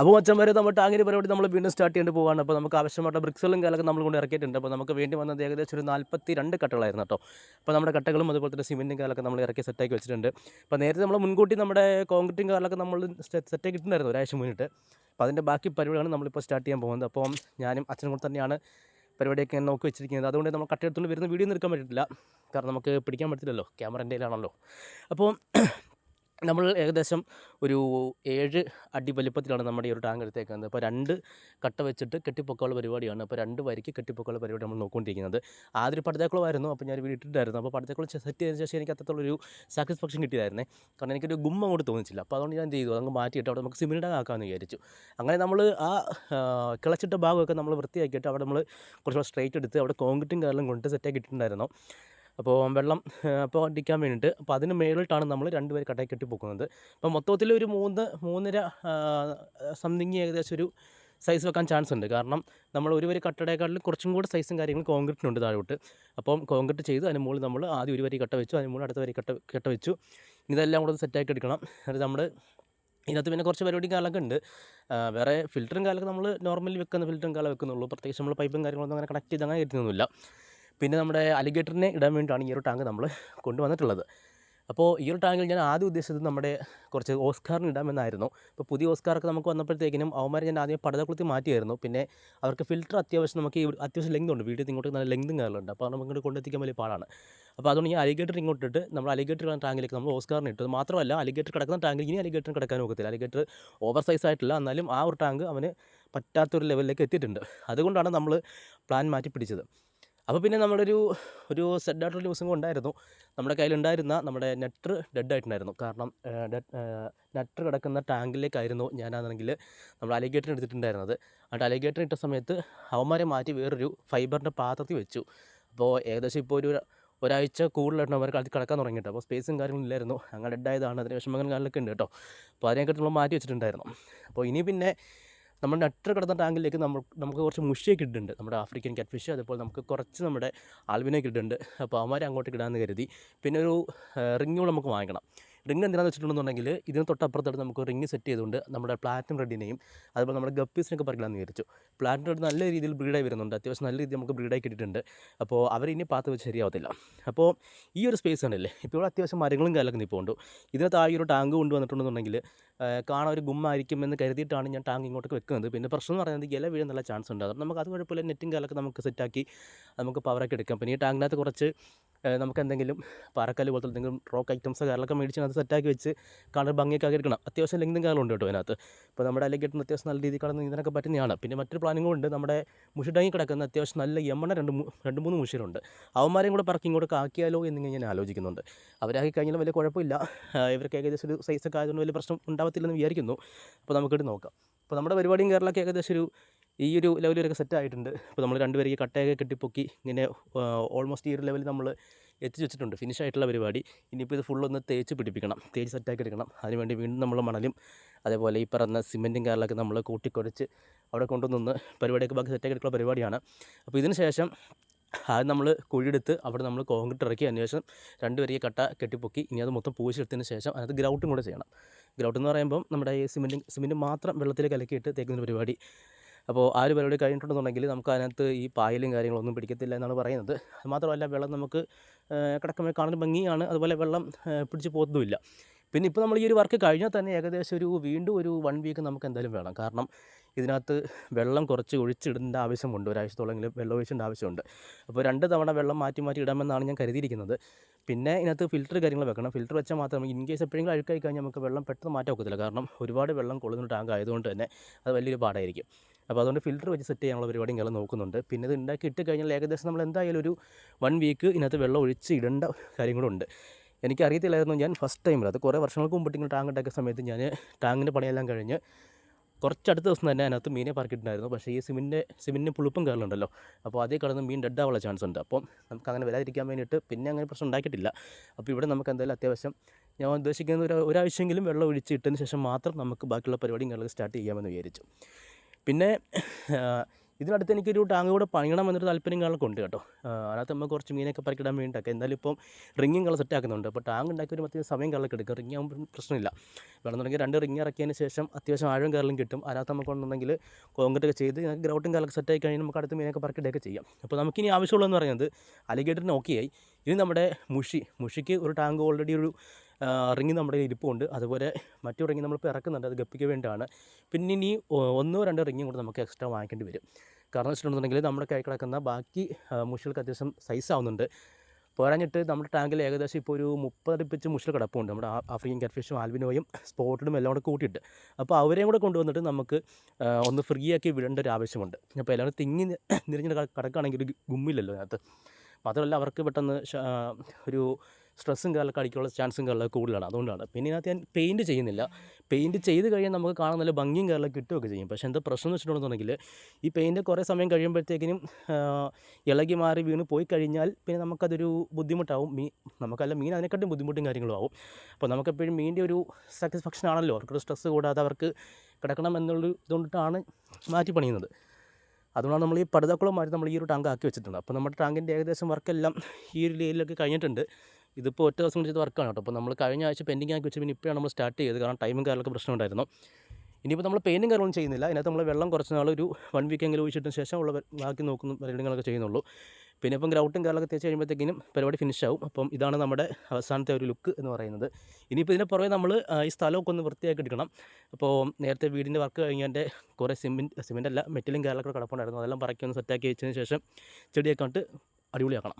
അപ്പോൾ മച്ചന്മാരെ നമ്മൾ ടാങ്കിന്റെ പരിപാടി നമ്മൾ വീണ്ടും സ്റ്റാർട്ട് ചെയ്യേണ്ടി പോകുകയാണ് അപ്പോൾ നമുക്ക് ആവശ്യമായിട്ട് ബ്രിക്സുകളും കാലൊക്കെ നമ്മൾ കൊണ്ട് ഇറക്കിയിട്ടുണ്ട്. അപ്പോൾ നമുക്ക് വേണ്ടി വന്നത് ഏകദേശം ഒരു നാൽപ്പത്തി രണ്ട് കട്ടകളായിരുന്നു കേട്ടോ. അപ്പോൾ നമ്മുടെ കട്ടകളും അതുപോലെ തന്നെ സിമെന്റും കാലൊക്കെ നമ്മൾ ഇറക്കി സെറ്റാക്കി വെച്ചിട്ടുണ്ട്. അപ്പോൾ നേരത്തെ നമ്മൾ മുൻകൂട്ടി നമ്മുടെ കോൺക്രീറ്റും കാലൊക്കെ നമ്മൾ സെറ്റാക്കി ഇട്ടിട്ടുണ്ടായിരുന്നു ഒരാഴ്ച മുന്നിട്ട്. അപ്പോൾ അതിന്റെ ബാക്കി പരിപാടിയാണ് നമ്മളിപ്പോൾ സ്റ്റാർട്ട് ചെയ്യാൻ പോകുന്നത്. അപ്പോൾ ഞാനും അച്ഛനും കൂടെ തന്നെയാണ് പരിപാടിയൊക്കെ ഞാൻ നോക്കി വെച്ചിരിക്കുന്നത്. അതുകൊണ്ട് നമ്മൾ കട്ടെടുത്തുകൊണ്ട് വരുന്ന വീഡിയോ ഒന്നും എടുക്കാൻ പറ്റില്ല. കാരണം നമുക്ക് പിടിക്കാൻ പറ്റില്ലല്ലോ ക്യാമറ എന്റെ കയ്യിലാണല്ലോ. അപ്പോൾ നമ്മൾ ഏകദേശം ഒരു ഏഴ് അടി വലിപ്പത്തിലാണ് നമ്മുടെ ഈ ഒരു ടാങ്ക് എടുത്തേക്കുന്നത്. അപ്പോൾ രണ്ട് കട്ട വെച്ചിട്ട് കെട്ടിപ്പൊക്കമുള്ള പരിപാടിയാണ്. അപ്പോൾ രണ്ട് വരിക്ക് കെട്ടിപ്പൊക്കമുള്ള പരിപാടി നമ്മൾ നോക്കിക്കൊണ്ടിരിക്കുന്നത്. ആദ്യം പടത്തേക്കുളമായിരുന്നു അപ്പോൾ ഞാൻ വീട് അപ്പോൾ പടത്തേക്കുളം സെറ്റ് ചെയ്തതിന് ശേഷം എനിക്ക് അത്രത്തോളം ഒരു സാറ്റിസ്ഫാക്ഷൻ കിട്ടിയതായിരുന്നേ. കാരണം എനിക്കൊരു ഗുമ്മ അങ്ങോട്ട് തോന്നിച്ചില്ല. അപ്പോൾ അതുകൊണ്ട് ഞാൻ ചെയ്തു. അങ്ങ് മാറ്റിയിട്ട് അവിടെ നമുക്ക് സിമിന്റെ ആക്കാമെന്ന് വിചാരിച്ചു. അങ്ങനെ നമ്മൾ ആ ആ, കിളച്ചിട്ട ഭാഗമൊക്കെ നമ്മൾ വൃത്തിയാക്കിയിട്ട് അവിടെ നമ്മൾ കുറച്ചുകൂടെ സ്ട്രൈറ്റ് എടുത്ത് അവിടെ കോൺക്രീറ്റും കാര്യം കൊണ്ട് സെറ്റാക്കി ഇട്ടിട്ടുണ്ടായിരുന്നു. അപ്പോൾ വെള്ളം അപ്പോൾ അടിക്കാൻ വേണ്ടിയിട്ട്. അപ്പോൾ അതിന് മേളിട്ടാണ് നമ്മൾ രണ്ടുപേർ കെട്ടി പോകുന്നത് അപ്പോൾ മൊത്തത്തിൽ ഒരു മൂന്ന് മൂന്നര സംതിങ് ഏകദേശം ഒരു സൈസ് വെക്കാൻ ചാൻസ് ഉണ്ട്. കാരണം നമ്മൾ ഒരു വരി കട്ടടേക്കാട്ടിലും കുറച്ചും കൂടെ സൈസും കാര്യങ്ങളും കോൺക്രീറ്റിനുണ്ട് താഴോട്ട്. അപ്പം കോൺക്രീറ്റ് ചെയ്ത് അതിന് മുകളിൽ നമ്മൾ ആദ്യം ഒരു വരി കട്ട വെച്ചു അതിന് മുകളിൽ അടുത്ത വരി കട്ട കെട്ട വെച്ചു. ഇതെല്ലാം കൂടെ സെറ്റാക്കി എടുക്കണം. അത് നമ്മൾ ഇതിനകത്ത് പിന്നെ കുറച്ച് പരിപാടിയും കാലമൊക്കെ ഉണ്ട്. വേറെ ഫിൽറ്ററും കാലമൊക്കെ നമ്മൾ നോർമലി വെക്കുന്ന ഫിൽറ്ററും കാലം വെക്കുന്നുള്ളൂ. പ്രത്യേകിച്ച് നമ്മൾ പൈപ്പും കാര്യങ്ങളൊന്നും അങ്ങനെ കണക്ട് ചെയ്ത് അങ്ങനെ കയറ്റുന്നൊന്നുമില്ല പിന്നെ നമ്മുടെ അലിഗേറ്ററിനെ ഇടാൻ വേണ്ടിയിട്ടാണ് ഈ ഒരു ടാങ്ക് നമ്മൾ കൊണ്ടുവന്നിട്ടുള്ളത്. അപ്പോൾ ഈ ഒരു ടാങ്കിൽ ഞാൻ ആദ്യം ഉദ്ദേശിച്ചത് നമ്മുടെ കുറച്ച് ഓസ്കാറിന് ഇടാമെന്നായിരുന്നു. അപ്പോൾ പുതിയ ഓസ്കാറൊക്കെ നമുക്ക് വന്നപ്പോഴത്തേക്കിനും അവന്മാരെ ഞാൻ ആദ്യം പടതക്കുളത്തിൽ മാറ്റിയായിരുന്നു. പിന്നെ അവർക്ക് ഫിൽറ്റർ അത്യാവശ്യം നമുക്ക് അത്യാവശ്യം ലെങ്ത് ഉണ്ട്. വീട്ടിൽ ഇങ്ങോട്ട് നല്ല ലെങ്തും കയറുന്നുണ്ട് അപ്പോൾ നമുക്ക് ഇങ്ങോട്ട് കൊണ്ടെത്തിക്കാൻ വലിയ പാടാണ്. അപ്പോൾ അതുകൊണ്ട് ഞാൻ അലിഗേറ്റർ ഇങ്ങോട്ട് ഇട്ട് നമ്മൾ അലിഗേറ്റർ ടാങ്കിലേക്ക് നമ്മൾ ഓസ്കാറിന് ഇട്ടത്. മാത്രമല്ല അലിഗേറ്റർ കിടക്കുന്ന ടാങ്കിൽ ഇനി അലിഗേറ്റർ കിടക്കാൻ ഒക്കത്തില്ല. അലിഗേറ്റർ ഓവർ സൈസ് ആയിട്ടില്ല. എന്നാലും ആ ഒരു ടാങ്ക് അവന് പറ്റാത്തൊരു ലെവലിലേക്ക് എത്തിയിട്ടുണ്ട്. അതുകൊണ്ടാണ് നമ്മൾ പ്ലാൻ മാറ്റി പിടിച്ചത്. അപ്പോൾ പിന്നെ നമ്മളൊരു ഒരു സെഡായിട്ടൊരു ദിവസം ഉണ്ടായിരുന്നു. നമ്മുടെ കയ്യിലുണ്ടായിരുന്ന നമ്മുടെ നെറ്റർ ഡെഡ് ആയിട്ടുണ്ടായിരുന്നു. കാരണം നെറ്റർ കിടക്കുന്ന ടാങ്കിലേക്കായിരുന്നു ഞാനാണെങ്കിൽ നമ്മൾ അലിഗേറ്റർ എടുത്തിട്ടുണ്ടായിരുന്നത്. എന്നിട്ട് അലിഗേറ്റർ ഇട്ട സമയത്ത് അവന്മാരെ മാറ്റി വേറൊരു ഫൈബറിന്റെ പാത്രത്തിൽ വെച്ചു. അപ്പോൾ ഏകദേശം ഇപ്പോൾ ഒരു ഒരാഴ്ച കൂടുതലായിട്ട് അവർ കളി കിടക്കാൻ തുടങ്ങിയിട്ട്. അപ്പോൾ സ്പേസും കാര്യങ്ങളും ഇല്ലായിരുന്നു. അങ്ങനെ ഡെഡായതാണ് അതിന് വിഷമങ്ങളും കാര്യങ്ങളൊക്കെ ഉണ്ട് കേട്ടോ. അപ്പോൾ അതിനെക്കുറിച്ച് നമ്മൾ മാറ്റി വെച്ചിട്ടുണ്ടായിരുന്നു. അപ്പോൾ ഇനി പിന്നെ നമ്മൾ നട്ടർ കിടന്ന ടാങ്കിലേക്ക് നമ്മൾ നമുക്ക് കുറച്ച് മുഷിയൊക്കെ ഇട്ടിട്ടുണ്ട്. നമ്മുടെ ആഫ്രിക്കൻ കാറ്റ് ഫിഷ് അതുപോലെ നമുക്ക് കുറച്ച് നമ്മുടെ ആൽബിനൊക്കെ ഇട്ടിട്ടുണ്ട്. അപ്പോൾ അവന്മാരെ അങ്ങോട്ട് ഇടാമെന്ന് കരുതി. പിന്നെ ഒരു റിങ് നമുക്ക് വാങ്ങിക്കണം. റിങ് എന്തിനാന്ന് വെച്ചിട്ടുണ്ടെന്നുണ്ടെങ്കിൽ ഇതിന് തൊട്ടപ്പുറത്തായിട്ട് നമുക്ക് റിംഗ് സെറ്റ് ചെയ്തുകൊണ്ട് നമ്മുടെ പ്ലാറ്റിനം റെഡിനെയും അതുപോലെ നമ്മുടെ ഗപ്പീസിനൊക്കെ പറിക്കലാന്ന് വിചാരിച്ചു. പ്ലാറ്റിനം റെഡ് നല്ല രീതിയിൽ ബ്രീഡായി വരുന്നുണ്ട്. അത്യാവശ്യം നല്ല രീതിയിൽ നമുക്ക് ബ്രീഡായി കിട്ടിയിട്ടുണ്ട്. അപ്പോൾ അവരിനി പാത്ത് വെച്ച് ശരിയാവത്തില്ല. അപ്പോൾ ഈ ഒരു സ്പേസ് ആണല്ലേ ഇപ്പോൾ ഇവിടെ അത്യാവശ്യം മരങ്ങളും കാലൊക്കെ നിൽപ്പുണ്ട് ഇതിനകത്ത് ആ ഈ ഒരു ടാങ്ക് കൊണ്ടുവന്നിട്ടുണ്ടെന്നുണ്ടെങ്കിൽ കാണാൻ ഒരു ഗുമ്മായിരിക്കും എന്ന് കരുതിയിട്ടാണ് ഞാൻ ടാങ്ക് ഇങ്ങോട്ടേക്ക് വെക്കുന്നത്. പിന്നെ പ്രശ്നം എന്ന് പറയുന്നത് ഇല നല്ല ചാൻസ് ഉണ്ട്. അതുകൊണ്ട് നമുക്ക് അത് കുഴപ്പമില്ല. നെറ്റും കാലൊക്കെ നമുക്ക് സെറ്റാക്കി നമുക്ക് പവറൊക്കെ എടുക്കാം. പിന്നെ ഈ ടാങ്കിനകത്ത് കുറച്ച് നമുക്ക് എന്തെങ്കിലും പാറക്കല്ല് പോലത്തെ എന്തെങ്കിലും റോക്ക് ഐറ്റംസ് കാര്യങ്ങളൊക്കെ മേടിച്ച് അത് സെറ്റാക്കി വെച്ച് കളർ ഭംഗിയൊക്കെ എടുക്കണം. അത്യാവശ്യം ലെങ്തും ഉണ്ട് കേട്ടോ അതിനകത്ത്. ഇപ്പോൾ നമ്മുടെ അലഗേറ്റിന് അത്യാവശ്യം നല്ല രീതിയിൽ കടന്ന് ഇതിനൊക്കെ പറ്റുന്നതാണ്. പിന്നെ മറ്റൊരു പ്ലാനിങ്ങും ഉണ്ട്. നമ്മുടെ മുഷിടങ്ങി കിടക്കുന്ന അത്യാവശ്യം നല്ല യമണ രണ്ട് രണ്ട് മൂന്ന് മുഷിലുണ്ട് അവന്മാരെയും കൂടെ പറക്കി ഇങ്ങോട്ട് ആക്കിയാലോ എന്നിങ്ങനെ ഞാൻ ആലോചിക്കുന്നുണ്ട്. അവരാക്കി കഴിഞ്ഞാലും വലിയ കുഴപ്പമില്ല. ഇവർക്ക് ഏകദേശം ഒരു സൈസൊക്കെ ആയതുകൊണ്ട് വലിയ പ്രശ്നം ഉണ്ടാവത്തില്ലെന്ന് വിചാരിക്കുന്നു. അപ്പോൾ നമുക്കിട്ട് നോക്കാം. അപ്പോൾ നമ്മുടെ പരിപാടിയും കേരളമൊക്കെ ഏകദേശം ഒരു ഈ ഒരു ലെവലിലൊക്കെ സെറ്റ് ആയിട്ടുണ്ട്. അപ്പോൾ നമ്മൾ രണ്ടുപേരും ഈ കട്ടയൊക്കെ കെട്ടിപ്പൊക്കി ഇങ്ങനെ ഓൾമോസ്റ്റ് ഈ ഒരു ലെവലിൽ നമ്മൾ എത്തിച്ച് വെച്ചിട്ടുണ്ട്. ഫിനിഷ് ആയിട്ടുള്ള പരിപാടി. ഇനിയിപ്പോൾ ഇത് ഫുള്ളൊന്ന് തേച്ച് പിടിപ്പിക്കണം. തേച്ച് സെറ്റാക്കി എടുക്കണം. അതിനുവേണ്ടി വീണ്ടും നമ്മൾ മണലും അതേപോലെ ഈ പറഞ്ഞ സിമെന്റും കാറിലൊക്കെ നമ്മൾ കൂട്ടിക്കുറച്ച് അവിടെ കൊണ്ടുവന്ന് പരിപാടിയൊക്കെ ബാക്കി സെറ്റാക്കി എടുക്കുന്ന പരിപാടിയാണ്. അപ്പോൾ ഇതിന് ശേഷം ആദ്യം നമ്മൾ കുഴിയെടുത്ത് അവിടെ നമ്മൾ കോൺക്രീറ്റ് ഇറക്കി. അന്വേഷണം രണ്ട് വരിക കട്ട കെട്ടിപ്പൊക്കി ഇനി അത് മൊത്തം പൂശിയെടുത്തതിന് ശേഷം അതിനകത്ത് ഗ്രൗട്ടും കൂടെ ചെയ്യണം. ഗ്രൗട്ട് എന്ന് പറയുമ്പം നമ്മുടെ ഈ സിമെന്റ് സിമെന്റ് മാത്രം വെള്ളത്തിൽ കലക്കിയിട്ട് തേക്കുന്ന പരിപാടി. അപ്പോൾ ആ ഒരു പരിപാടി കഴിഞ്ഞിട്ടുണ്ടെന്നുണ്ടെങ്കിൽ നമുക്ക് അതിനകത്ത് ഈ പായലും കാര്യങ്ങളൊന്നും പിടിക്കത്തില്ല എന്നാണ് പറയുന്നത്. മാത്രമല്ല വെള്ളം നമുക്ക് കിടക്കുമ്പോൾ കാണുന്ന ഭംഗിയാണ്. അതുപോലെ വെള്ളം പിടിച്ച് പോകത്തുമില്ല. പിന്നെ ഇപ്പോൾ നമ്മൾ ഈ ഒരു വർക്ക് കഴിഞ്ഞാൽ തന്നെ ഏകദേശം ഒരു വീണ്ടും ഒരു വൺ വീക്ക് നമുക്ക് എന്തായാലും വേണം. കാരണം ഇതിനകത്ത് വെള്ളം കുറച്ച് ഒഴിച്ചിടേണ്ട ആവശ്യമുണ്ട്. ഒരാഴ്ചത്തോളെങ്കിലും വെള്ളം ഒഴിച്ചിടേണ്ട ആവശ്യമുണ്ട്. അപ്പോൾ രണ്ട് തവണ വെള്ളം മാറ്റി മാറ്റി ഇടാമെന്നാണ് ഞാൻ കരുതിയിരിക്കുന്നത്. പിന്നെ ഇതിനകത്ത് ഫിൽറ്റർ കാര്യങ്ങൾ വെക്കണം. ഫിൽറ്റർ വെച്ചാൽ മാത്രമേ ഇൻ കേസ് എപ്പോഴെങ്കിലും അഴുക്കായി കഴിഞ്ഞാൽ നമുക്ക് വെള്ളം പെട്ടെന്ന് മാറ്റാൻ ഒക്കത്തില്ല. കാരണം ഒരുപാട് വെള്ളം കൊള്ളുന്ന ടാങ്ക് ആയതുകൊണ്ട് തന്നെ അത് വലിയൊരു പാടായിരിക്കും. അപ്പോൾ അതുകൊണ്ട് ഫിൽറ്റർ വെച്ച് സെറ്റ് ചെയ്യാനുള്ള പരിപാടിയും ഞങ്ങൾ നോക്കുന്നുണ്ട്. പിന്നെ ഇത് ഉണ്ടാക്കി ഇട്ട് കഴിഞ്ഞാൽ ഏകദേശം നമ്മൾ എന്തായാലും ഒരു വൺ വീക്ക് ഇതിനകത്ത് വെള്ളം ഒഴിച്ച് ഇടേണ്ട കാര്യങ്ങളുണ്ട്. എനിക്കറിയത്തില്ലായിരുന്നു ഞാൻ ഫസ്റ്റ് ടൈമിൽ അത് കുറേ വർഷങ്ങൾക്ക് മുമ്പിട്ട് ഇങ്ങനെ ടാങ്ക് ഉണ്ടാക്കിയ സമയത്ത് ഞാൻ ടാങ്കിന്റെ പണിയെല്ലാം കഴിഞ്ഞ് കുറച്ചടുത്ത ദിവസം തന്നെ അതിനകത്ത് മീനെ പറക്കിയിട്ടുണ്ടായിരുന്നു. പക്ഷേ ഈ സിമിന്റെ സിമിന്റെ പുളിപ്പും കയറലുണ്ടല്ലോ അപ്പോൾ അതേ കടന്ന് മീൻ ഡെഡ് ആവാനുള്ള ചാൻസ് ഉണ്ട്. അപ്പം നമുക്ക് അങ്ങനെ വരാതിരിക്കാൻ വേണ്ടിയിട്ട് പിന്നെ അങ്ങനെ പ്രശ്നം ഉണ്ടാക്കിയിട്ടില്ല. അപ്പോൾ ഇവിടെ നമുക്ക് എന്തായാലും അത്യാവശ്യം ഞാൻ ഉദ്ദേശിക്കുന്നത് ഒരു ഒരാഴ്ചയെങ്കിലും വെള്ളം ഒഴിച്ച് ഇട്ടതിന് ശേഷം മാത്രം നമുക്ക് ബാക്കിയുള്ള പരിപാടിയും കാര്യങ്ങൾ സ്റ്റാർട്ട് ചെയ്യാമെന്ന് വിചാരിച്ചു. പിന്നെ ഇതിനടുത്ത് എനിക്കൊരു ടാങ്ക് കൂടെ പണിയണം എന്നൊരു താല്പര്യം കാണാൻ ഉണ്ട് കേട്ടോ. അതിനകത്ത് നമ്മൾ കുറച്ച് മീനൊക്കെ പറക്കിടാൻ വേണ്ടിയിട്ടൊക്കെ. എന്തായാലും ഇപ്പം റിങ്ങും കളർ സെറ്റ് ആക്കുന്നുണ്ട്. അപ്പോൾ ടാങ്ക് ഉണ്ടാക്കി ഒരു അത്യാവശ്യം സമയം കളൊക്കെ എടുക്കും. റിങ് ആകുമ്പോൾ പ്രശ്നമില്ല. വേണമെന്നുണ്ടെങ്കിൽ രണ്ട് റിങ് ഇറക്കിയതിന് ശേഷം അത്യാവശ്യം ആഴം കയറലും കിട്ടും. അതിനകത്ത് നമുക്ക് ഉണ്ടെങ്കിൽ കോൺക്രീറ്റ് ഒക്കെ ചെയ്ത് ഗ്രൗട്ടും കാലൊക്കെ സെറ്റ് ആയി കഴിഞ്ഞാൽ നമുക്ക് അടുത്ത് മീനൊക്കെ പറക്കിടുകയൊക്കെ ചെയ്യാം. അപ്പോൾ നമുക്കിനി ആവശ്യമുള്ളതെന്ന് പറയുന്നത് അലിഗേറ്ററിന് ഓക്കെയായി ഇനി നമ്മുടെ മുഷി. മുഷിക്ക് ഒരു ടാങ്ക് ഓൾറെഡി ഒരു റിങ് നമ്മുടെ ഇരിപ്പുണ്ട്. അതുപോലെ മറ്റു റിങ് നമ്മളിപ്പോൾ ഇറക്കുന്നുണ്ട്. അത് ഗപ്പിക്ക് വേണ്ടിയാണ്. പിന്നെ ഇനി ഒന്നോ രണ്ടോ റിങ്ങും കൂടെ നമുക്ക് എക്സ്ട്രാ വാങ്ങിക്കേണ്ടി വരും. കാരണം വെച്ചിട്ടുണ്ടെങ്കിൽ നമ്മുടെ കൈ കിടക്കുന്ന ബാക്കി മുഷികൾക്ക് അത്യാവശ്യം സൈസ് ആവുന്നുണ്ട്. പോരാഞ്ഞിട്ട് നമ്മുടെ ടാങ്കിൽ ഏകദേശം ഇപ്പോൾ ഒരു മുപ്പതടുപ്പിച്ച് മുഷിൽ കിടപ്പുണ്ട്. നമ്മുടെ ആഫ്രിക്കൻ കാറ്റ്ഫിഷും ആൽബിനോയും സ്പോട്ടിലും എല്ലാം കൂടെ കൂട്ടിയിട്ട്. അപ്പോൾ അവരെയും കൂടെ കൊണ്ടുവന്നിട്ട് നമുക്ക് ഒന്ന് ഫ്രീ ആക്കി വിടേണ്ട ഒരു ആവശ്യമുണ്ട്. അപ്പോൾ എല്ലാവരും തിങ്ങി നി- നിറഞ്ഞ് കിടക്കുകയാണെങ്കിൽ ഒരു ഗുമ്മില്ലല്ലോ അതിനകത്ത്. മാത്രമല്ല അവർക്ക് പെട്ടെന്ന് ഒരു സ്ട്രെസ്സും കാര്യമൊക്കെ അടിക്കാനുള്ള ചാൻസും കാര്യമൊക്കെ കൂടുതലാണ്. അതുകൊണ്ടാണ്. പിന്നെ ഇതിനകത്ത് ഞാൻ പെയിന്റ് ചെയ്യുന്നില്ല. പെയിന്റ് ചെയ്ത് കഴിഞ്ഞാൽ നമുക്ക് കാണാൻ നല്ല ഭംഗിയും കാര്യമൊക്കെ കിട്ടുകയൊക്കെ ചെയ്യും. പക്ഷേ എന്താ പ്രശ്നം എന്ന് വെച്ചിട്ടുണ്ടെന്നുണ്ടെങ്കിൽ ഈ പെയിന്റ് കുറേ സമയം കഴിയുമ്പോഴത്തേക്കിനും ഇളകി മാറി വീണ് പോയി കഴിഞ്ഞാൽ പിന്നെ നമുക്കതൊരു ബുദ്ധിമുട്ടാവും. മീൻ നമുക്കല്ല മീൻ അതിനെക്കാട്ടും ബുദ്ധിമുട്ടും കാര്യങ്ങളും ആവും അപ്പോൾ നമുക്കെപ്പോഴും മീന്റെ ഒരു സാറ്റിസ്ഫാക്ഷൻ ആണല്ലോ. അവർക്കൊരു സ്ട്രെസ്സ് കൂടാതെ അവർക്ക് കിടക്കണം എന്നുള്ള ഇതുകൊണ്ടിട്ടാണ് മാറ്റി പണിയുന്നത്. അതുകൊണ്ടാണ് നമ്മൾ ഈ പടുതാക്കുളം മാറ്റി നമ്മൾ ഈ ഒരു ടാങ്ക് ആക്കി വെച്ചിട്ടുണ്ട്. അപ്പോൾ നമ്മുടെ ടാങ്കിന്റെ ഏകദേശം വർക്കെല്ലാം ഈ ഒരു ലേലൊക്കെ കഴിഞ്ഞിട്ടുണ്ട്. ഇതിപ്പോൾ ഒറ്റ ദിവസം കൊണ്ട് ചെയ്ത വർക്കാണ് കേട്ടോ. അപ്പോൾ നമ്മൾ കഴിഞ്ഞ ആഴ്ച പെൻഡിങ് ആക്കി വെച്ച് പിന്നെ ഇപ്പോഴാണ് നമ്മൾ സ്റ്റാർട്ട് ചെയ്തത്. കാരണം ടൈമും കാര്യങ്ങളൊക്കെ പ്രശ്നം ഉണ്ടായിരുന്നു. ഇനിയിപ്പോൾ നമ്മൾ പെയിന്റും കാര്യങ്ങളൊന്നും ചെയ്യുന്നില്ല. അതിനകത്ത് നമ്മൾ വെള്ളം കുറച്ച് നാൾ ഒരു വൺ വീക്ക് എങ്കിലും ഒഴിച്ചിട്ടതിന് ശേഷം ഉള്ള ബാക്കി നോക്കുന്ന പരിപാടികളൊക്കെ ചെയ്യുന്നുള്ളൂ. പിന്നെ ഇപ്പം ഗ്രൗട്ടും കാര്യങ്ങളൊക്കെ തേച്ച് കഴിയുമ്പോഴത്തേക്കിനും പരിപാടി ഫിനിഷ് ആവും. അപ്പം ഇതാണ് നമ്മുടെ അവസാനത്തെ ഒരു ലുക്ക് എന്ന് പറയുന്നത്. ഇനിയിപ്പോൾ ഇതിനെ പുറമെ നമ്മൾ ഈ സ്ഥലമൊക്കെ ഒന്ന് വൃത്തിയാക്കി എടുക്കണം. അപ്പോൾ നേരത്തെ വീടിന്റെ വർക്ക് കഴിഞ്ഞതിന്റെ കുറേ സിമെന്റ് സിമെന്റ് അല്ല മെറ്റലും കാര്യങ്ങളൊക്കെ കിടപ്പുണ്ടായിരുന്നു. അതെല്ലാം പറക്കി ഒന്ന് സെറ്റാക്കി വെച്ചതിന് ശേഷം ചെടിയൊക്കെ കണ്ടിട്ട് അടിപൊളിയാക്കണം.